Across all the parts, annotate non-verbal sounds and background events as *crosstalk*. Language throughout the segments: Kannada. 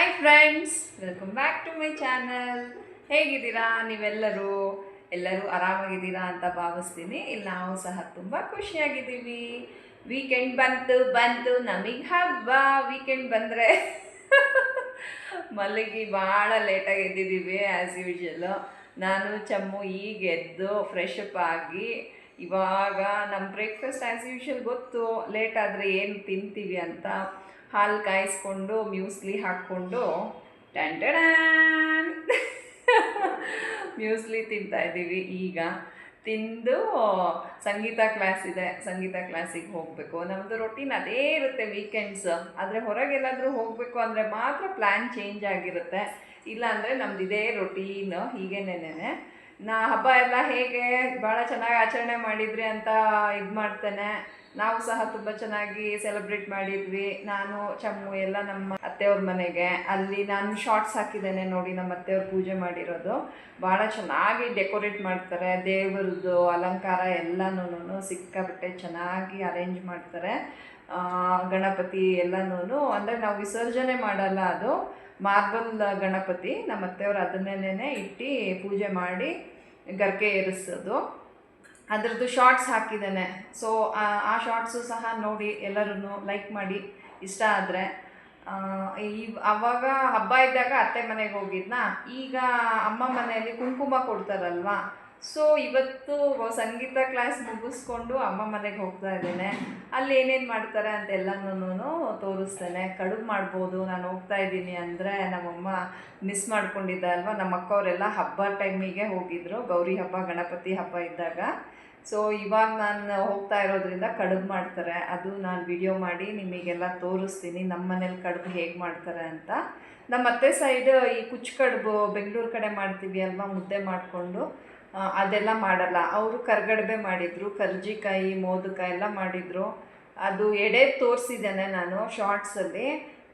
Hi friends welcome back to my channel ಹೇಗಿದ್ದೀರಾ? ನೀವೆಲ್ಲರೂ? ಎಲ್ಲರೂ ಆರಾಮಾಗಿದ್ದೀರಾ ಅಂತ ಭಾವಿಸ್ತೀನಿ. ಇಲ್ಲಿ ನಾವು ಸಹ ತುಂಬ ಖುಷಿಯಾಗಿದ್ದೀವಿ. ವೀಕೆಂಡ್ ಬಂತು ಬಂತು, ನಮಗೆ ಹಬ್ಬ. ವೀಕೆಂಡ್ ಬಂದರೆ *laughs* ಮಲಗಿ ಭಾಳ ಲೇಟಾಗಿ ಎದ್ದಿದ್ದೀವಿ ಆ್ಯಸ್ ಯೂಶಲು ನಾನು, ಚಮ್ಮು ಈಗ ಎದ್ದು ಫ್ರೆಶ್ ಅಪ್ ಆಗಿ ಇವಾಗ ನಮ್ಮ ಬ್ರೇಕ್ಫಾಸ್ಟ್ ಆ್ಯಸ್ ಯೂಶಲ್ ಗೊತ್ತು. ಲೇಟ್ ಆದರೆ ಏನು ತಿಂತೀವಿ ಅಂತ. ಹಾಲು ಕಾಯಿಸ್ಕೊಂಡು, ಮ್ಯೂಸ್ಲಿ ಹಾಕ್ಕೊಂಡು ಟ್ಯಾನ್ ಮ್ಯೂಸ್ಲಿ ತಿಂತಾ ಇದ್ದೀವಿ ಈಗ. ತಿಂದು ಸಂಗೀತ ಕ್ಲಾಸ್ ಇದೆ. ಸಂಗೀತ ಕ್ಲಾಸಿಗೆ ಹೋಗಬೇಕು. ನಮ್ಮದು ರೊಟೀನ್ ಅದೇ ಇರುತ್ತೆ ವೀಕೆಂಡ್ಸ್ ಆದರೆ ಹೊರಗೆಲ್ಲಾದರೂ ಹೋಗಬೇಕು ಅಂದರೆ ಮಾತ್ರ ಪ್ಲ್ಯಾನ್ ಚೇಂಜ್ ಆಗಿರುತ್ತೆ. ಇಲ್ಲಾಂದರೆ ನಮ್ದು ಇದೇ ರೊಟೀನ್ ಹೀಗೇನೇನೆ ನಾ ಹಬ್ಬ ಎಲ್ಲ ಹೇಗೆ ಭಾಳ ಚೆನ್ನಾಗಿ ಆಚರಣೆ ಮಾಡಿದ್ರಿ ಅಂತ ಇದು ಮಾಡ್ತೇನೆ. ನಾವು ಸಹ ತುಂಬ ಚೆನ್ನಾಗಿ ಸೆಲೆಬ್ರೇಟ್ ಮಾಡಿದ್ವಿ. ನಾನು, ಚಮ್ಮು ಎಲ್ಲ ನಮ್ಮ ಅತ್ತೆಯವ್ರ ಮನೆಗೆ. ಅಲ್ಲಿ ನಾನು ಶಾರ್ಟ್ಸ್ ಹಾಕಿದ್ದೇನೆ ನೋಡಿ ನಮ್ಮ ಅತ್ತೆಯವ್ರ ಪೂಜೆ ಮಾಡಿರೋದು. ಭಾಳ ಚೆನ್ನಾಗಿ ಡೆಕೋರೇಟ್ ಮಾಡ್ತಾರೆ. ದೇವರದ್ದು ಅಲಂಕಾರ ಎಲ್ಲನೂ ಸಿಕ್ಕಾಬಿಟ್ಟೆ ಚೆನ್ನಾಗಿ ಅರೇಂಜ್ ಮಾಡ್ತಾರೆ. ಗಣಪತಿ ಎಲ್ಲನೂ ಅಂದರೆ ನಾವು ವಿಸರ್ಜನೆ ಮಾಡಲ್ಲ ಅದು. ಮಾರ್ಬಲ್ ಗಣಪತಿ, ನಮ್ಮ ಅತ್ತೆಯವರು ಅದನ್ನೇನೇ ಇಟ್ಟು ಪೂಜೆ ಮಾಡಿ ಗರ್ಕೆ ಏರಿಸೋದು. ಅದರದ್ದು ಶಾರ್ಟ್ಸ್ ಹಾಕಿದ್ದೇನೆ. ಸೊ ಆ ಶಾರ್ಟ್ಸು ಸಹ ನೋಡಿ ಎಲ್ಲರೂ ಲೈಕ್ ಮಾಡಿ ಇಷ್ಟ ಆದರೆ ಈ ಅವಾಗ ಹಬ್ಬ ಇದ್ದಾಗ ಅತ್ತೆ ಮನೆಗೆ ಹೋಗಿದ್ನಾ? ಈಗ ಅಮ್ಮ ಮನೆಯಲ್ಲಿ ಕುಂಕುಮ ಕೊಡ್ತಾರಲ್ವಾ? ಸೊ ಇವತ್ತು ಸಂಗೀತ ಕ್ಲಾಸ್ ಮುಗಿಸ್ಕೊಂಡು ಅಮ್ಮ ಮನೆಗೆ ಹೋಗ್ತಾ ಇದ್ದೇನೆ. ಅಲ್ಲಿ ಏನೇನು ಮಾಡ್ತಾರೆ ಅಂತ ಎಲ್ಲನೂ ತೋರಿಸ್ತೇನೆ. ಕಡುಬು ಮಾಡ್ಬೋದು, ನಾನು ಹೋಗ್ತಾ ಇದ್ದೀನಿ ಅಂದರೆ ನಮ್ಮಮ್ಮ ಮಿಸ್ ಮಾಡ್ಕೊಂಡಿದ್ದ ಅಲ್ವಾ? ನಮ್ಮ ಅಕ್ಕವರೆಲ್ಲ ಹಬ್ಬ ಟೈಮಿಗೆ ಹೋಗಿದ್ರು. ಗೌರಿ ಹಬ್ಬ, ಗಣಪತಿ ಹಬ್ಬ ಇದ್ದಾಗ. ಸೊ ಇವಾಗ ನಾನು ಹೋಗ್ತಾ ಇರೋದ್ರಿಂದ ಕಡುಬು ಮಾಡ್ತಾರೆ. ಅದು ನಾನು ವಿಡಿಯೋ ಮಾಡಿ ನಿಮಗೆಲ್ಲ ತೋರಿಸ್ತೀನಿ. ನಮ್ಮ ಮನೇಲಿ ಕಡುಬು ಹೇಗೆ ಮಾಡ್ತಾರೆ ಅಂತ. ನಮ್ಮ ಅತ್ತೆ ಸೈಡ್ ಈ ಕುಚ್ಚು ಕಡುಬು ಬೆಂಗಳೂರು ಕಡೆ ಮಾಡ್ತೀವಿ ಅಲ್ವಾ? ಮುದ್ದೆ ಮಾಡಿಕೊಂಡು. ಅದೆಲ್ಲ ಮಾಡಲ್ಲ. ಅವರು ಕರ್ಗಡಬೆ ಮಾಡಿದರು ಕರ್ಜಿಕಾಯಿ ಮೋದಕ ಎಲ್ಲ ಮಾಡಿದರು. ಅದು ಎಡೆ ತೋರಿಸಿದ್ದೇನೆ ನಾನು ಶಾರ್ಟ್ಸಲ್ಲಿ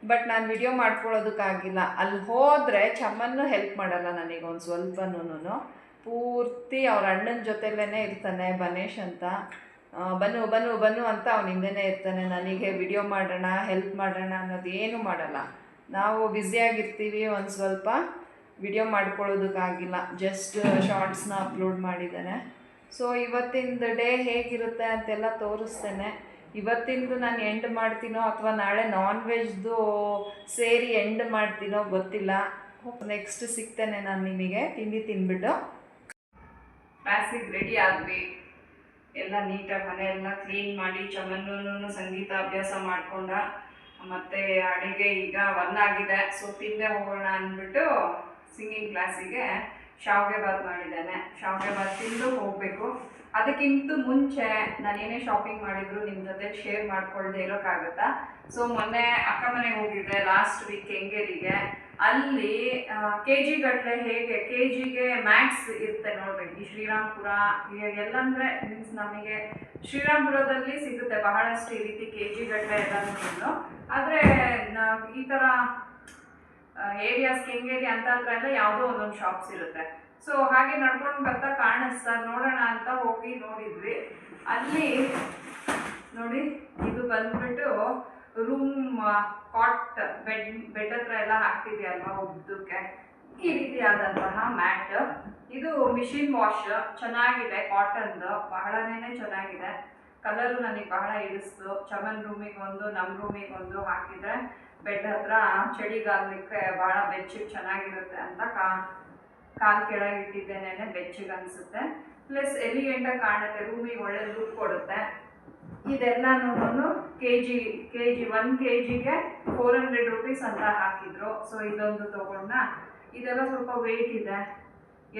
ಬಟ್ ನಾನು ವಿಡಿಯೋ ಮಾಡ್ಕೊಳ್ಳೋದಕ್ಕಾಗಿಲ್ಲ. ಅಲ್ಲಿ ಹೋದರೆ ಚಮ್ಮನ್ನು ಹೆಲ್ಪ್ ಮಾಡಲ್ಲ ನನಗೆ ಒಂದು ಸ್ವಲ್ಪನೂ ಪೂರ್ತಿ ಅವ್ರ ಅಣ್ಣನ ಜೊತೆಲೇ ಇರ್ತಾನೆ ಬನೇಶ್ ಅಂತ. ಬನ್ನು ಬನ್ನು ಬನ್ನು ಅಂತ ಅವ್ನ ಹಿಂದೆನೇ ಇರ್ತಾನೆ. ನನಗೆ ವಿಡಿಯೋ ಮಾಡೋಣ ಹೆಲ್ಪ್ ಮಾಡೋಣ ಅನ್ನೋದು ಏನೂ ಮಾಡಲ್ಲ. ನಾವು ಬ್ಯುಸಿಯಾಗಿರ್ತೀವಿ ಒಂದು ಸ್ವಲ್ಪ. ವಿಡಿಯೋ ಮಾಡ್ಕೊಳ್ಳೋದಕ್ಕಾಗಿಲ್ಲ ಜಸ್ಟ್ ಶಾರ್ಟ್ಸ್ನ ಅಪ್ಲೋಡ್ ಮಾಡಿದ್ದೇನೆ. ಸೊ ಇವತ್ತಿಂದ ಡೇ ಹೇಗಿರುತ್ತೆ ಅಂತೆಲ್ಲ ತೋರಿಸ್ತೇನೆ. ಇವತ್ತಿಂದು ನಾನು ಎಂಡ್ ಮಾಡ್ತೀನೋ ಅಥವಾ ನಾಳೆ ನಾನ್ ವೆಜ್ದು ಸೇರಿ ಎಂಡ್ ಮಾಡ್ತೀನೋ ಗೊತ್ತಿಲ್ಲ. ನೆಕ್ಸ್ಟ್ ಸಿಗ್ತೇನೆ ನಾನು ನಿಮಗೆ, ತಿಂಡಿ ತಿಂದ್ಬಿಟ್ಟು. ಕ್ಲಾಸಿಗೆ ರೆಡಿ ಆದ್ವಿ. ಎಲ್ಲ ನೀಟಾಗಿ ಮನೆ ಎಲ್ಲ ಕ್ಲೀನ್ ಮಾಡಿ ಚಮನ್ನೂ ಸಂಗೀತ ಅಭ್ಯಾಸ ಮಾಡಿಕೊಂಡ, ಮತ್ತು ಅಡಿಗೆ ಈಗ ಒನ್ ಆಗಿದೆ. ಸೊ ತಿಂದೆ ಹೋಗೋಣ ಅಂದ್ಬಿಟ್ಟು ಸಿಂಗಿಂಗ್ ಕ್ಲಾಸಿಗೆ ಶಾವಿಗೆ ಬಾತ್ ಮಾಡಿದ್ದಾನೆ. ಶಾವಿಗೆ ಬಾತ್ ತಿಂದು ಹೋಗಬೇಕು. ಅದಕ್ಕಿಂತ ಮುಂಚೆ ನಾನು ಏನೇ ಶಾಪಿಂಗ್ ಮಾಡಿದ್ರು ನಿಮ್ಮ ಜೊತೆ ಶೇರ್ ಮಾಡ್ಕೊಳ್ದೆ ಇರೋಕ್ಕಾಗತ್ತಾ? ಸೊ ಮೊನ್ನೆ ಅಕ್ಕ ಮನೆಗೆ ಹೋಗಿದ್ದೆ ಲಾಸ್ಟ್ ವೀಕ್ ಕೆಂಗೇರಿಗೆ ಅಲ್ಲಿ ಕೆ ಜಿ ಗಟ್ಟಲೆ ಹೇಗೆ ಕೆ ಜಿಗೆ ಮ್ಯಾಕ್ಸ್ ಇರುತ್ತೆ ನೋಡ್ಬೇಕು. ಈ ಶ್ರೀರಾಮ್ಪುರ ಎಲ್ಲಂದ್ರೆ ಮೀನ್ಸ್ ನಮಗೆ ಶ್ರೀರಾಮ್ಪುರದಲ್ಲಿ ಸಿಗುತ್ತೆ. ಬಹಳಷ್ಟು ಈ ರೀತಿ ಕೆ ಜಿ ಗಟ್ಟಲೆ ಎಲ್ಲನೂ ಆದರೆ ಈ ಥರ ಏರಿಯಾಸ್ ಕೆಂಗೇರಿ ಅಂತ ಹತ್ರ ಎಲ್ಲ ಯಾವುದೋ ಒಂದೊಂದು ಶಾಪ್ಸ್ ಇರುತ್ತೆ. ಸೊ ಹಾಗೆ ನಡ್ಕೊಂಡು ಬರ್ತಾ ಕಾಣಿಸ್ತಾ ನೋಡೋಣ ಅಂತ ಹೋಗಿ ನೋಡಿದ್ವಿ. ಅಲ್ಲಿ ನೋಡಿ, ಇದು ಬಂದ್ಬಿಟ್ಟು ರೂಮ್ ಕಾಟ್ ಬೆಡ್ ಬೆಡ್ ಹತ್ರ ಎಲ್ಲ ಹಾಕ್ತಿದ್ಯಲ್ವಾ ಉದ್ದಕ್ಕೆ? ಈ ರೀತಿಯಾದಂತಹ ಮ್ಯಾಟ್ ಇದು ಮಿಷಿನ್ ವಾಶ್ ಚೆನ್ನಾಗಿದೆ ಕಾಟನ್ದು ಬಹಳನೇ ಚೆನ್ನಾಗಿದೆ. ಕಲರು ನನಗೆ ಬಹಳ ಇಡಿಸ್ತು ಚಮನ್ ರೂಮಿಗೆ ಒಂದು ನಮ್ಮ ರೂಮಿಗೆ ಒಂದು ಹಾಕಿದ್ರೆ ಬೆಡ್ ಹತ್ರ ಚಳಿಗಾಲಕ್ಕೆ ಭಾಳ ಬೆಚ್ಚಗೆ ಚೆನ್ನಾಗಿರುತ್ತೆ ಅಂತ ಕಾ, ಕಾಲು ಕೆಳಗೆ ಇಟ್ಟಿದ್ದೇನೆ ಬೆಚ್ಚಗೆ ಅನಿಸುತ್ತೆ. ಪ್ಲಸ್ ಎಲಿಗೆಂಟ ಕಾಣುತ್ತೆ ರೂಮಿಗೆ ಒಳ್ಳೆ ದುಡ್ಡು ಕೊಡುತ್ತೆ. ಇದೆಲ್ಲನೂ K G K G one K ಜಿಗೆ ಫೋರ್ ಹಂಡ್ರೆಡ್ ರುಪೀಸ್ ಅಂತ ಹಾಕಿದ್ರು. ಸೊ ಇದೊಂದು ತೊಗೊಂಡ. ಇದೆಲ್ಲ ಸ್ವಲ್ಪ ವೆಯ್ಟ್ ಇದೆ.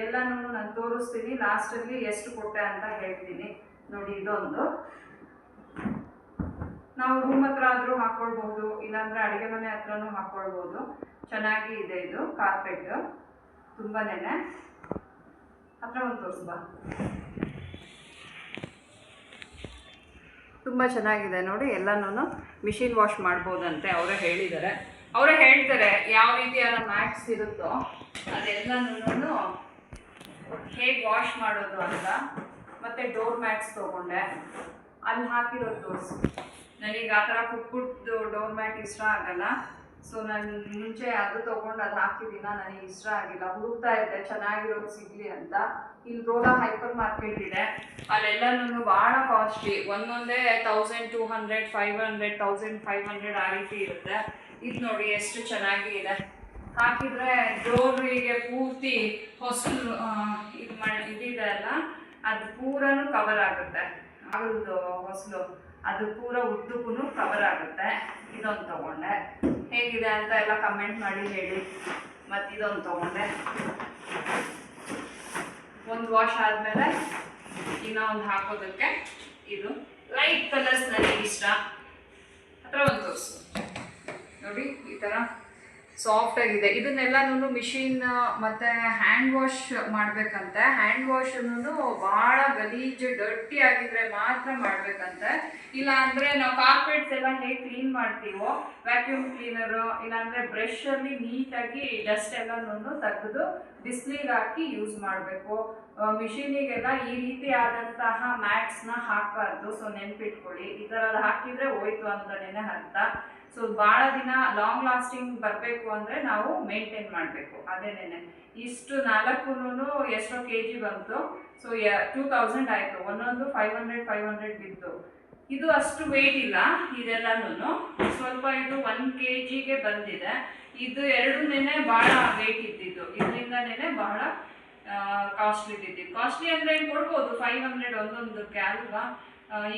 ಎಲ್ಲನೂ ನಾನು ತೋರಿಸ್ತೀನಿ. ಲಾಸ್ಟಲ್ಲಿ ಎಷ್ಟು ಕೊಟ್ಟೆ ಅಂತ ಹೇಳ್ತೀನಿ. ನೋಡಿ, ಇದೊಂದು. ನಾವು ರೂಮ್ ಹತ್ರ ಆದರೂ ಹಾಕ್ಕೊಳ್ಬೋದು ಇಲ್ಲಾಂದರೆ ಅಡುಗೆ ಮನೆ ಹತ್ರನೂ ಹಾಕ್ಕೊಳ್ಬೋದು ಚೆನ್ನಾಗಿ ಇದೆ ಇದು ಕಾರ್ಪೆಟ್ ತುಂಬಾನೇ ಹತ್ರ ಒಂದು ತೋರಿಸ್ಬಾ ತುಂಬ ಚೆನ್ನಾಗಿದೆ ನೋಡಿ ಎಲ್ಲನೂ ಮಿಷಿನ್ ವಾಶ್ ಮಾಡ್ಬೋದಂತೆ ಅವರೇ ಹೇಳಿದ್ದಾರೆ. ಅವರೇ ಹೇಳ್ತಾರೆ ಯಾವ ರೀತಿಯಾದ ಮ್ಯಾಟ್ಸ್ ಇರುತ್ತೋ ಅದೆಲ್ಲನೂ ಹೇಗೆ ವಾಶ್ ಮಾಡೋದು ಅಂತ. ಮತ್ತು ಡೋರ್ ಮ್ಯಾಟ್ಸ್ ತೊಗೊಂಡೆ. ಅಲ್ಲಿ ಹಾಕಿರೋದು ತೋರಿಸು. ನನಗೆ ಆ ಥರ ಪುಟ್ ಡೋರ್ ಮ್ಯಾಟ್ ಇಷ್ಟ ಆಗಲ್ಲ. ಸೊ ನಾನು ಮುಂಚೆ ಅದು ತೊಗೊಂಡು ಅದು ಹಾಕಿದ್ದೀನ ನನಗೆ ಇಷ್ಟ ಆಗಿಲ್ಲ. ಹುಡುಕ್ತಾ ಇದ್ದೆ, ಚೆನ್ನಾಗಿರೋದು ಸಿಗಲಿ ಅಂತ. ಇಲ್ಲಿ ರೋಡ ಹೈಪರ್ ಮಾರ್ಕೆಟ್ ಇದೆ. ಅಲ್ಲೆಲ್ಲನೂ ಭಾಳ ಕಾಸ್ಟ್ಲಿ ಒಂದೊಂದೇ thousand two hundred five hundred thousand five hundred ಆ ರೀತಿ ಇರುತ್ತೆ. ಇದು ನೋಡಿ ಎಷ್ಟು ಚೆನ್ನಾಗಿ ಇದೆ. ಹಾಕಿದ್ರೆ ಡೋರಿಗೆ ಪೂರ್ತಿ ಹೊಸಲು ಇದು ಮಾಡಿ ಇದಿದೆ ಅಲ್ಲ? ಅದು ಪೂರನೂ ಕವರ್ ಆಗುತ್ತೆ. ಅಗಲ್ದು ಹೊಸಲು ಅದು ಪೂರ ಉದ್ದಕ್ಕೂ ಕವರ್ ಆಗುತ್ತೆ. ಇದೊಂದು ತಗೊಂಡೆ. ಹೇಗಿದೆ ಅಂತ ಎಲ್ಲ ಕಮೆಂಟ್ ಮಾಡಿ ಹೇಳಿ. ಮತ್ತು ಇದೊಂದು ತಗೊಂಡೆ. ಒಂದು ವಾಶ್ ಆದಮೇಲೆ ಇನ್ನೂ ಒಂದು ಹಾಕೋದಕ್ಕೆ ಇದು ಲೈಟ್ ಕಲರ್ಸ್ ನನಗೆ ಇಷ್ಟ. ಹತ್ರ ಒಂದು ತೋರಿಸು. ನೋಡಿ, ಈ ಥರ ಸಾಫ್ಟ್ ಆಗಿದೆ. ಇದನ್ನೆಲ್ಲನೂ ಮಿಷಿನ್ ಮತ್ತೆ ಹ್ಯಾಂಡ್ ವಾಶ್ ಮಾಡಬೇಕಂತೆ. ಹ್ಯಾಂಡ್ ವಾಶ್ ಬಹಳ ಗಲೀಜು ಡರ್ಟಿ ಆಗಿದ್ರೆ ಮಾತ್ರ ಮಾಡಬೇಕಂತೆ. ಇಲ್ಲ ಅಂದ್ರೆ ನಾವು ಕಾರ್ಪೆಟ್ಸ್ ಎಲ್ಲ ಹೇಗೆ ಕ್ಲೀನ್ ಮಾಡ್ತೀವೋ ವ್ಯಾಕ್ಯೂಮ್ ಕ್ಲೀನರು ಇಲ್ಲಾಂದರೆ ಬ್ರಷ್ ಅಲ್ಲಿ ನೀಟಾಗಿ ಡಸ್ಟ್ ಎಲ್ಲನೂ ತೆಗೆದು ಬಿಸಿಲಿಗೆ ಹಾಕಿ ಯೂಸ್ ಮಾಡಬೇಕು. ಮಿಷಿನಿಗೆಲ್ಲ ಈ ರೀತಿ ಆದಂತಹ ಮ್ಯಾಟ್ಸ್ನ ಹಾಕಬಾರ್ದು. ಸೊ ನೆನ್ಪಿಟ್ಕೊಳ್ಳಿ. ಈ ಥರದ್ದು ಹಾಕಿದ್ರೆ ಹೋಯ್ತು ಅಂತಲೇ ಅರ್ಥ. ಸೊ ಭಾಳ ದಿನ ಲಾಂಗ್ ಲಾಸ್ಟಿಂಗ್ ಬರಬೇಕು ಅಂದರೆ ನಾವು ಮೇಂಟೈನ್ ಮಾಡಬೇಕು. ಅದೇನೇ ಇಷ್ಟು ನಾಲ್ಕು ಎಷ್ಟೋ ಕೆ ಜಿ ಬಂತು ಸೊ ಟೂ ತೌಸಂಡ್ ಆಯಿತು. ಒಂದೊಂದು ಫೈವ್ ಹಂಡ್ರೆಡ್ ಫೈವ್ ಹಂಡ್ರೆಡ್ ಬಿತ್ತು. ಇದು ಅಷ್ಟು ವೆಯ್ಟ್ ಇಲ್ಲ ಇದೆಲ್ಲನೂ ಸ್ವಲ್ಪ ಇದು ಒನ್ ಕೆ ಜಿಗೆ ಬಂದಿದೆ. ಇದು ಎರಡೂನೇ ಭಾಳ ವೆಯ್ಟ್ ಇದ್ದಿದ್ದು. ಇದರಿಂದನೇ ಬಹಳ ಕಾಸ್ಟ್ಲಿ ಇದ್ದಿದ್ದು. ಕಾಸ್ಟ್ಲಿ ಅಂದರೆ ಕೊಡ್ಬೋದು? ಫೈವ್ ಹಂಡ್ರೆಡ್ ಒಂದೊಂದು ಅಲ್ವಾ?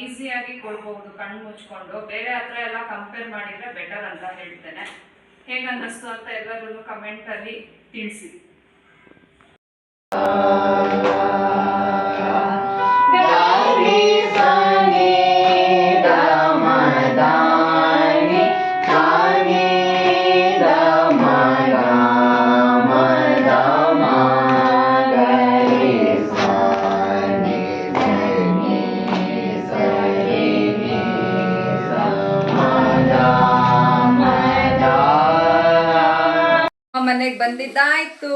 ಈಸಿಯಾಗಿ ಕೊಡ್ಬೋದು, ಕಣ್ಣು ಮುಚ್ಕೊಂಡು. ಬೇರೆ ಹತ್ರ ಎಲ್ಲ ಕಂಪೇರ್ ಮಾಡಿದರೆ ಬೆಟರ್ ಅಂತ ಹೇಳ್ತೇನೆ. ಹೇಗೆ ಅಂತ ಎಲ್ಲರೂ ಕಮೆಂಟಲ್ಲಿ ತಿಳಿಸಿ. ಮನೆಗೆ ಬಂದಿದ್ದಾಯ್ತು.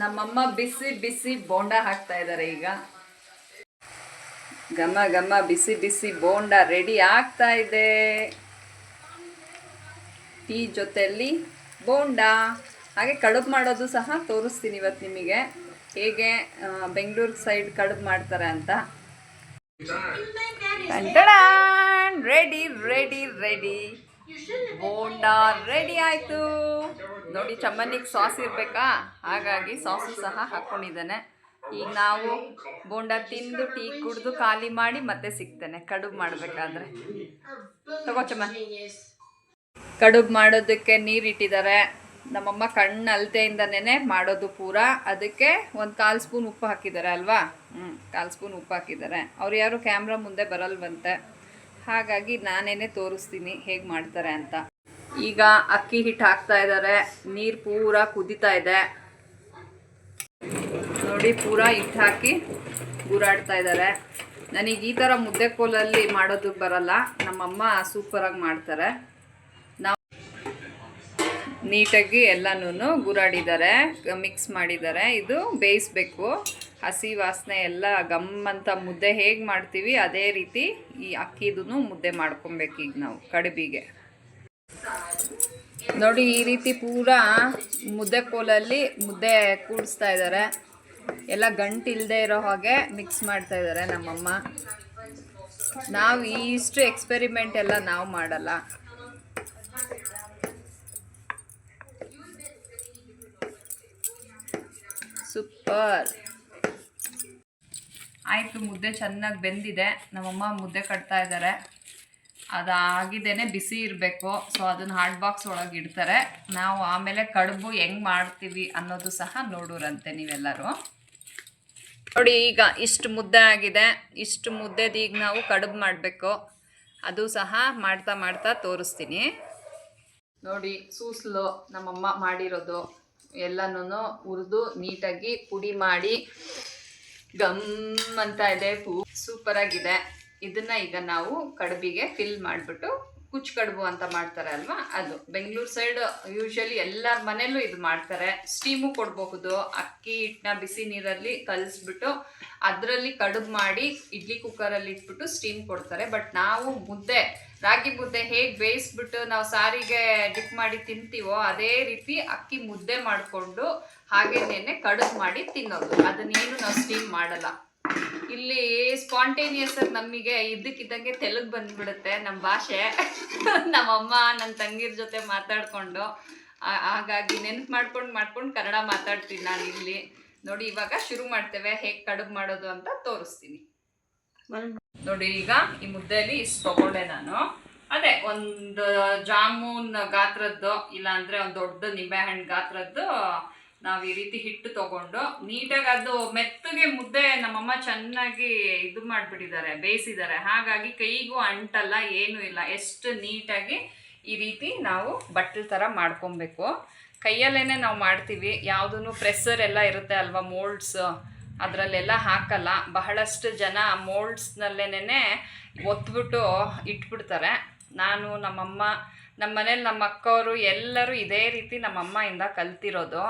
ನಮ್ಮಮ್ಮ ಬಿಸಿ ಬಿಸಿ ಬೋಂಡ ಹಾಕ್ತಾ ಇದ್ದಾರೆ ಈಗ. ಘಮ ಘಮ ಬಿಸಿ ಬಿಸಿ ಬೋಂಡ ರೆಡಿ ಆಗ್ತಾ ಇದೆ. ಟೀ ಜೊತೆಯಲ್ಲಿ ಬೋಂಡ. ಹಾಗೆ ಕಡುಬು ಮಾಡೋದು ಸಹ ತೋರಿಸ್ತೀನಿ ಇವತ್ತು ನಿಮಗೆ. ಹೇಗೆ ಬೆಂಗಳೂರು ಸೈಡ್ ಕಡುಬು ಮಾಡ್ತಾರೆ ಅಂತ. Ready ready ready. Bonda ready ಆಯಿತು. ನೋಡಿ ಚಮ್ಮನಿಗೆ ಸಾಸ್ ಇರಬೇಕಾ? ಹಾಗಾಗಿ ಸಾಸು ಸಹ ಹಾಕ್ಕೊಂಡಿದ್ದಾನೆ ಈಗ ನಾವು ಬೋಂಡ ತಿಂದು ಟೀ ಕುಡಿದು ಖಾಲಿ ಮಾಡಿ ಮತ್ತೆ ಸಿಗ್ತೇನೆ. ಕಡುಬು ಮಾಡಬೇಕಾದ್ರೆ. ತಗೋ ಚಮ್ಮ ಕಡುಬು ಮಾಡೋದಕ್ಕೆ ನೀರು ಇಟ್ಟಿದ್ದಾರೆ ನಮ್ಮಮ್ಮ ಕಣ್ಣು ಅಲ್ತೆಯಿಂದನೇ ಮಾಡೋದು ಪೂರ. ಅದಕ್ಕೆ ಒಂದು ಕಾಲು ಸ್ಪೂನ್ ಉಪ್ಪು ಹಾಕಿದ್ದಾರೆ ಅಲ್ವಾ? ಹ್ಞೂ ಕಾಲು ಸ್ಪೂನ್ ಉಪ್ಪು ಹಾಕಿದ್ದಾರೆ. ಅವ್ರು ಯಾರು ಕ್ಯಾಮ್ರಾ ಮುಂದೆ ಬರಲ್ವಂತೆ. ಹಾಗಾಗಿ ನಾನೇನೆ ತೋರಿಸ್ತೀನಿ ಹೇಗೆ ಮಾಡ್ತಾರೆ ಅಂತ. ಈಗ ಅಕ್ಕಿ ಹಿಟ್ಟು ಹಾಕ್ತಾ ಇದ್ದಾರೆ ನೀರು ಪೂರ ಕುದಿತಾ ಇದೆ. ನೋಡಿ, ಪೂರ ಹಿಟ್ಟು ಹಾಕಿ ಗೂರಾಡ್ತಾ ಇದ್ದಾರೆ ನನಗೆ ಈ ಥರ ಮುದ್ದೆ ಕೋಲಲ್ಲಿ ಮಾಡೋದಕ್ಕೆ ಬರಲ್ಲ, ನಮ್ಮಮ್ಮ ಸೂಪರಾಗಿ ಮಾಡ್ತಾರೆ. ನಾವು ನೀಟಾಗಿ ಎಲ್ಲನೂ ಗುರಾಡಿದ್ದಾರೆ ಮಿಕ್ಸ್ ಮಾಡಿದ್ದಾರೆ. ಇದು ಬೇಯಿಸ್ಬೇಕು. ಹಸಿ ವಾಸನೆ ಎಲ್ಲ ಗಮ್ ಅಂತ ಮುದ್ದೆ ಹೇಗೆ ಮಾಡ್ತೀವಿ, ಅದೇ ರೀತಿ ಈ ಅಕ್ಕಿದೂ ಮುದ್ದೆ ಮಾಡ್ಕೊಬೇಕು ಈಗ ನಾವು ಕಡುಬಿಗೆ. ನೋಡಿ ಈ ರೀತಿ ಪೂರ ಮುದ್ದೆ ಕೋಲಲ್ಲಿ ಮುದ್ದೆ ಕೂಡಿಸ್ತಾ ಇದ್ದಾರೆ. ಎಲ್ಲ ಗಂಟು ಇಲ್ಲದೆ ಇರೋ ಹಾಗೆ ಮಿಕ್ಸ್ ಮಾಡ್ತಾ ಇದ್ದಾರೆ ನಮ್ಮಮ್ಮ. ನಾವು ಇಷ್ಟು ಎಕ್ಸ್ಪೆರಿಮೆಂಟ್ ಎಲ್ಲ ನಾವು ಮಾಡಲ್ಲ. ಸೂಪರ್ ಆಯಿತು, ಮುದ್ದೆ ಚೆನ್ನಾಗಿ ಬೆಂದಿದೆ. ನಮ್ಮಮ್ಮ ಮುದ್ದೆ ಕಟ್ತಾ ಇದ್ದಾರೆ ಅದಾಗಿದ್ದೇನೆ, ಬಿಸಿ ಇರಬೇಕು. ಸೊ ಅದನ್ನು ಹಾಟ್ ಬಾಕ್ಸ್ ಒಳಗೆ ಇಡ್ತಾರೆ. ನಾವು ಆಮೇಲೆ ಕಡುಬು ಹೆಂಗೆ ಮಾಡ್ತೀವಿ ಅನ್ನೋದು ಸಹ ನೋಡೋರಂತೆ ನೀವೆಲ್ಲರೂ. ನೋಡಿ, ಈಗ ಇಷ್ಟು ಮುದ್ದೆ ಆಗಿದೆ. ಇಷ್ಟು ಮುದ್ದೆದು ಈಗ ನಾವು ಕಡುಬು ಮಾಡಬೇಕು. ಅದು ಸಹ ಮಾಡ್ತಾ ಮಾಡ್ತಾ ತೋರಿಸ್ತೀನಿ. ನೋಡಿ, ಸೂಸ್ಲು ನಮ್ಮಮ್ಮ ಮಾಡಿರೋದು. ಎಲ್ಲನೂ ಹುರಿದು ನೀಟಾಗಿ ಪುಡಿ ಮಾಡಿ ಗಮ್ ಅಂತ ಇದೆ ಸೂಪರ್ ಆಗಿದೆ ಇದನ್ನ ಈಗ ನಾವು ಕಡುಬಿಗೆ ಫಿಲ್ ಮಾಡಿಬಿಟ್ಟು ಕುಚ್ಚು ಕಡುಬು ಅಂತ ಮಾಡ್ತಾರೆ ಅಲ್ವಾ? ಅದು. ಬೆಂಗಳೂರು ಸೈಡ್ ಯೂಶಲಿ ಎಲ್ಲರ ಮನೇಲೂ ಇದು ಮಾಡ್ತಾರೆ. ಸ್ಟೀಮು ಕೊಡಬಹುದು. ಅಕ್ಕಿ ಹಿಟ್ಟನ್ನ ಬಿಸಿ ನೀರಲ್ಲಿ ಕಲಿಸ್ಬಿಟ್ಟು ಅದರಲ್ಲಿ ಕಡುಬು ಮಾಡಿ ಇಡ್ಲಿ ಕುಕ್ಕರಲ್ಲಿ ಇಟ್ಬಿಟ್ಟು ಸ್ಟೀಮ್ ಕೊಡ್ತಾರೆ. ಬಟ್ ನಾವು ಮುದ್ದೆ, ರಾಗಿ ಮುದ್ದೆ ಹೇಗೆ ಬೇಯಿಸ್ಬಿಟ್ಟು ನಾವು ಸಾರಿಗೆ ಡಿಪ್ ಮಾಡಿ ತಿಂತೀವೋ, ಅದೇ ರೀತಿ ಅಕ್ಕಿ ಮುದ್ದೆ ಮಾಡಿಕೊಂಡು ಹಾಗೇನೇನೆ ಕಡುಬು ಮಾಡಿ ತಿನ್ನೋದು. ಅದನ್ನೇನು ನಾವು ಸ್ಟೀಮ್ ಮಾಡಲ್ಲ. ಇಲ್ಲಿ ಸ್ಪಾಂಟೇನಿಯಸ್ ಆಗಿ ನಮಗೆ ಇದ್ದಕ್ಕಿದ್ದಂಗೆ ತೆಲುಗು ಬಂದ್ಬಿಡುತ್ತೆ ನಮ್ಮ ಭಾಷೆ. ನಮ್ಮಮ್ಮ ನನ್ನ ತಂಗಿರ ಜೊತೆ ಮಾತಾಡ್ಕೊಂಡು ಹಾಗಾಗಿ ನೆನ್ಪು ಮಾಡ್ಕೊಂಡು ಮಾಡ್ಕೊಂಡು ಕನ್ನಡ ಮಾತಾಡ್ತೀನಿ ನಾನು ಇಲ್ಲಿ. ನೋಡಿ, ಇವಾಗ ಶುರು ಮಾಡ್ತೇವೆ. ಹೇಗೆ ಕಡುಬು ಮಾಡೋದು ಅಂತ ತೋರಿಸ್ತೀನಿ. ನೋಡಿ, ಈಗ ಈ ಮುದ್ದೆಯಲ್ಲಿ ಇಷ್ಟು ತಗೊಂಡೆ ನಾನು. ಅದೇ, ಒಂದು ಜಾಮೂನ್ ಗಾತ್ರದ್ದು, ಇಲ್ಲಾಂದ್ರೆ ಒಂದು ದೊಡ್ಡ ನಿಂಬೆಹಣ್ಣು ಗಾತ್ರದ್ದು ನಾವು ಈ ರೀತಿ ಹಿಟ್ಟು ತಗೊಂಡು ನೀಟಾಗಿ ಅದು ಮೆತ್ತಗೆ ಮುದ್ದೆ ನಮ್ಮಮ್ಮ ಚೆನ್ನಾಗಿ ಇದು ಮಾಡಿಬಿಟ್ಟಿದ್ದಾರೆ, ಬೇಯಿಸಿದ್ದಾರೆ. ಹಾಗಾಗಿ ಕೈಗೂ ಅಂಟಲ್ಲ, ಏನೂ ಇಲ್ಲ. ಎಷ್ಟು ನೀಟಾಗಿ ಈ ರೀತಿ ನಾವು ಬಟ್ಟಲ್ ಥರ ಮಾಡ್ಕೊಬೇಕು. ಕೈಯಲ್ಲೇನೆ ನಾವು ಮಾಡ್ತೀವಿ. ಯಾವುದೂ ಪ್ರೆಸ್ಸರ್ ಎಲ್ಲ ಇರುತ್ತೆ ಅಲ್ವಾ, ಮೋಲ್ಡ್ಸ್? ಅದರಲ್ಲೆಲ್ಲ ಹಾಕಲ್ಲ. ಬಹಳಷ್ಟು ಜನ ಮೋಲ್ಡ್ಸ್ನಲ್ಲೇನೆ ಒತ್ಬಿಟ್ಟು ಇಟ್ಬಿಡ್ತಾರೆ. ನಾನು, ನಮ್ಮಮ್ಮ ನಮ್ಮ ಮನೇಲಿ ನಮ್ಮ ಅಕ್ಕವರು ಎಲ್ಲರೂ ಇದೇ ರೀತಿ ನಮ್ಮ ಅಮ್ಮಯಿಂದ ಕಲ್ತಿರೋದು.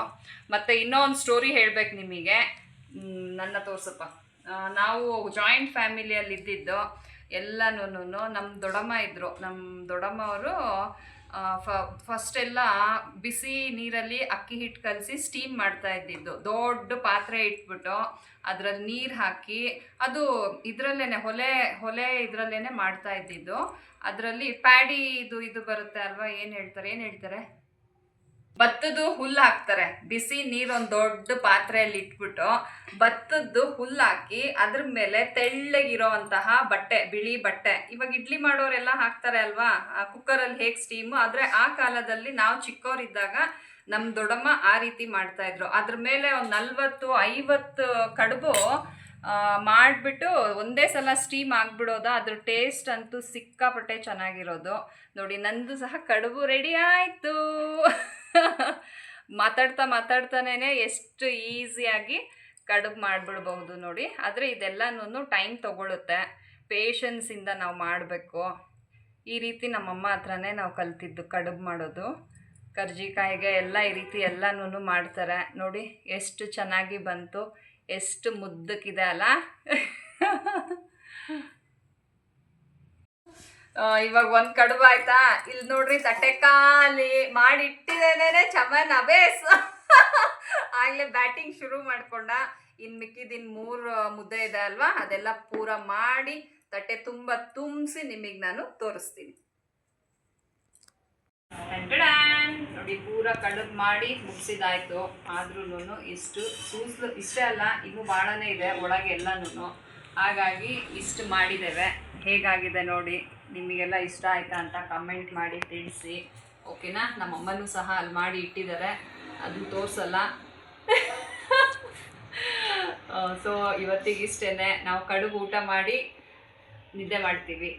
ಮತ್ತು ಇನ್ನೂ ಒಂದು ಸ್ಟೋರಿ ಹೇಳಬೇಕು ನಿಮಗೆ. ನನ್ನ ತೋರ್ಸಪ್ಪ. ನಾವು ಜಾಯಿಂಟ್ ಫ್ಯಾಮಿಲಿಯಲ್ಲಿ ಇದ್ದಿದ್ದು ಎಲ್ಲನೂ ನಮ್ಮ ದೊಡ್ಡಮ್ಮ ಇದ್ದರು ನಮ್ಮ ದೊಡ್ಡಮ್ಮ ಅವರು ಫಸ್ಟ್ ಎಲ್ಲ ಬಿಸಿ ನೀರಲ್ಲಿ ಅಕ್ಕಿ ಹಿಟ್ಟು ಕಲಸಿ ಸ್ಟೀಮ್ ಮಾಡ್ತಾ ಇದ್ದಿದ್ದು. ದೊಡ್ಡ ಪಾತ್ರೆ ಇಟ್ಬಿಟ್ಟು ಅದರಲ್ಲಿ ನೀರು ಹಾಕಿ ಅದು ಇದರಲ್ಲೇ ಹೊಲೆ ಹೊಲೆ ಇದರಲ್ಲೇ ಮಾಡ್ತಾ ಇದ್ದಿದ್ದು. ಅದರಲ್ಲಿ ಪ್ಯಾಡಿ ಇದು ಇದು ಬರುತ್ತೆ ಅಲ್ವಾ? ಏನು ಹೇಳ್ತಾರೆ? ಏನು ಹೇಳ್ತಾರೆ? ಭತ್ತದ್ದು ಹುಲ್ಲು ಹಾಕ್ತಾರೆ. ಬಿಸಿ ನೀರು ಒಂದು ದೊಡ್ಡ ಪಾತ್ರೆಯಲ್ಲಿ ಇಟ್ಬಿಟ್ಟು ಭತ್ತದ್ದು ಹುಲ್ಲು ಹಾಕಿ ಅದ್ರ ಮೇಲೆ ತೆಳ್ಳಗಿರೋವಂತಹ ಬಟ್ಟೆ, ಬಿಳಿ ಬಟ್ಟೆ. ಇವಾಗ ಇಡ್ಲಿ ಮಾಡೋರೆಲ್ಲ ಹಾಕ್ತಾರೆ ಅಲ್ವಾ? ಕುಕ್ಕರಲ್ಲಿ ಹೇಗೆ ಸ್ಟೀಮು ಆದರೆ ಆ ಕಾಲದಲ್ಲಿ ನಾವು ಚಿಕ್ಕವರಿದ್ದಾಗ ನಮ್ಮ ದೊಡ್ಡಮ್ಮ ಆ ರೀತಿ ಮಾಡ್ತಾ ಇದ್ರು. ಅದ್ರ ಮೇಲೆ ಒಂದು ನಲ್ವತ್ತು, ಐವತ್ತು ಕಡುಬು ಮಾಡಿಬಿಟ್ಟು ಒಂದೇ ಸಲ ಸ್ಟೀಮ್ ಆಗಿಬಿಡೋದ. ಅದ್ರ ಟೇಸ್ಟ್ ಅಂತೂ ಸಿಕ್ಕಾಪಟ್ಟೆ ಚೆನ್ನಾಗಿರೋದು. ನೋಡಿ ನಂದು ಸಹ ಕಡುಬು ರೆಡಿ ಆಯಿತು. *laughs* ಮಾತಾಡ್ತಾ ಮಾತಾಡ್ತಾನೇ ಎಷ್ಟು ಈಸಿಯಾಗಿ ಕಡುಬು ಮಾಡಿಬಿಡ್ಬಹುದು ನೋಡಿ. ಆದರೆ ಇದೆಲ್ಲನೂ ಟೈಮ್ ತೊಗೊಳುತ್ತೆ. ಪೇಷನ್ಸಿಂದ ನಾವು ಮಾಡಬೇಕು. ಈ ರೀತಿ ನಮ್ಮಮ್ಮ ಹತ್ರನೇ ನಾವು ಕಲ್ತಿದ್ದು ಕಡುಬು ಮಾಡೋದು. ಕರ್ಜಿಕಾಯಿಗೆ ಎಲ್ಲ ಈ ರೀತಿ ಎಲ್ಲನೂ ಮಾಡ್ತಾರೆ. ನೋಡಿ ಎಷ್ಟು ಚೆನ್ನಾಗಿ ಬಂತು. ಎಷ್ಟು ಮುದ್ದಕ್ಕಿದೆ ಅಲ್ಲ. *laughs* ಇವಾಗ ಒಂದು ಕಡುಬು ಆಯ್ತಾ? ಇಲ್ಲಿ ನೋಡ್ರಿ ತಟ್ಟೆ ಖಾಲಿ ಮಾಡಿಟ್ಟಿದ್ದೇನೆ ಚಮನ್ ಅಬೇಸ್ ಆಗ್ಲೇ ಬ್ಯಾಟಿಂಗ್ ಶುರು ಮಾಡ್ಕೊಂಡ. ಇನ್ ಮಿಕ್ಕಿದ ಮೂರು ಮುದ್ದೆ ಇದೆ ಅಲ್ವಾ? ಅದೆಲ್ಲ ಪೂರ ಮಾಡಿ ತಟ್ಟೆ ತುಂಬಾ ತುಂಬಿಸಿ ನಿಮಗೆ ನಾನು ತೋರಿಸ್ತೀನಿ! ನೋಡಿ, ಪೂರ ಕಡುಬು ಮಾಡಿ ಮುಗಿಸಿದಾಯ್ತು. ಆದ್ರೂ ಇಷ್ಟು ಸೂಸ್ಲು ಇಷ್ಟೇ ಅಲ್ಲ, ಇನ್ನೂ ಭಾಳನೇ ಇದೆ, ಒಳಗೆ ಎಲ್ಲಾನು ಹಾಗಾಗಿ ಇಷ್ಟು ಮಾಡಿದ್ದೇವೆ. ಹೇಗಾಗಿದೆ ನೋಡಿ? ನಿಮಗೆಲ್ಲ ಇಷ್ಟ ಆಯಿತಾ ಅಂತ ಕಮೆಂಟ್ ಮಾಡಿ ತಿಳಿಸಿ. ಓಕೆನಾ ನಮ್ಮಮ್ಮನೂ ಸಹ ಅಲ್ಲಿ ಮಾಡಿ ಇಟ್ಟಿದ್ದಾರೆ. ಅದು ತೋರಿಸಲ್ಲ. ಸೊ *laughs* ಇವತ್ತಿಗಿಷ್ಟೇ ನಾವು ಕಡುಬು ಊಟ ಮಾಡಿ ನಿದ್ದೆ ಮಾಡ್ತೀವಿ.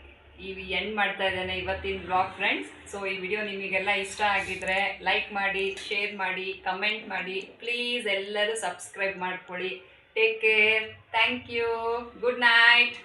ಈ ಎಂಡ್ ಮಾಡ್ತಾ ಇದ್ದೇನೆ ಇವತ್ತಿನ ಬ್ಲಾಗ್ ಫ್ರೆಂಡ್ಸ್ ಸೊ ಈ ವಿಡಿಯೋ ನಿಮಗೆಲ್ಲ ಇಷ್ಟ ಆಗಿದ್ರೆ ಲೈಕ್ ಮಾಡಿ ಶೇರ್ ಮಾಡಿ ಕಮೆಂಟ್ ಮಾಡಿ. ಪ್ಲೀಸ್ ಎಲ್ಲರೂ ಸಬ್ಸ್ಕ್ರೈಬ್ ಮಾಡ್ಕೊಳ್ಳಿ. Take care thank you good night